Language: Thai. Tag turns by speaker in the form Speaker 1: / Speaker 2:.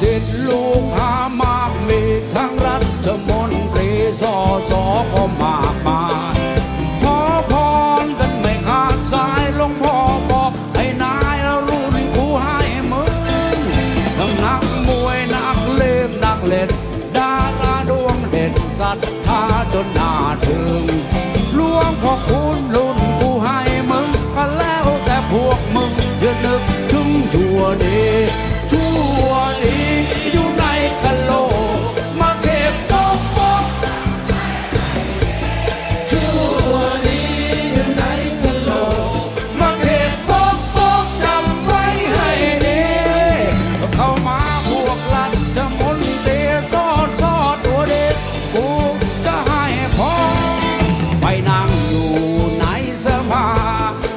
Speaker 1: สิทธิ์ลูกหามากมีทั้งรัฐมนตรีสอสอก็มากมายขอพรกันไม่ขาดสายลงพ่อบอให้นายรุ่นกูให้มึงทั้งนักมวยนักเล่นนักเล่นดาราดวงเด่นศรัทธาจนหนาถึงลวงพ่อคุณรุ่นกูให้มึงก็แล้วแต่พวกมึงอย่านึกถึงชั่วดี heart.